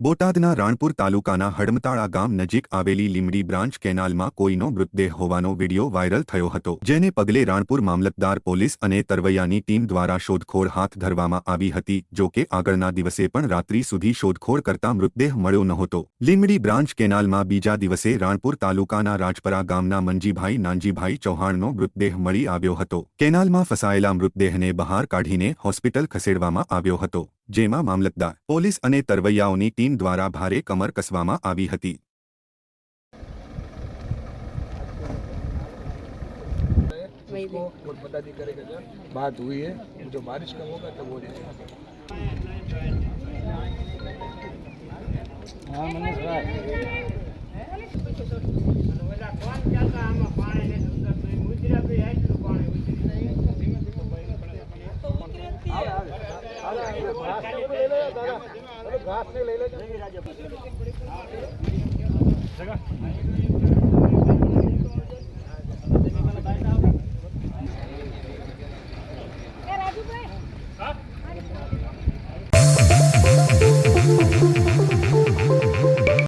બોટાદના રાણપુર તાલુકાના હડમતાળા ગામ નજીક આવેલી લીમડી બ્રાન્ચ કેનાલમાં કોઈનો મૃતદેહ હોવાનો વીડિયો વાયરલ થયો હતો, જેને પગલે રાણપુર મામલતદાર પોલીસ અને તરવૈયાની ટીમ દ્વારા શોધખોળ હાથ ધરવામાં આવી હતી, જો કે આગળના દિવસે પણ રાત્રિ સુધી શોધખોળ કરતા મૃતદેહ મળ્યો નહોતો. લીમડી બ્રાન્ચ કેનાલમાં બીજા દિવસે રાણપુર તાલુકાના રાજપરા ગામના મંજીભાઈ નાનજીભાઈ ચૌહાણનો મૃતદેહ મળી આવ્યો હતો. કેનાલમાં ફસાયેલા મૃતદેહને બહાર કાઢીને હોસ્પિટલ ખસેડવામાં આવ્યો હતો. જેમાં મામલતદાર પોલીસ અને તરવૈયાઓની ટીમ દ્વારા ભારે કમર કસવામાં આવી હતી उसको और पदाधिकारी के साथ बात हुई है जो बारिश का होगा तो वो जाएगा હા મનીષભાઈ ઘાસ ને લઈ લેજો.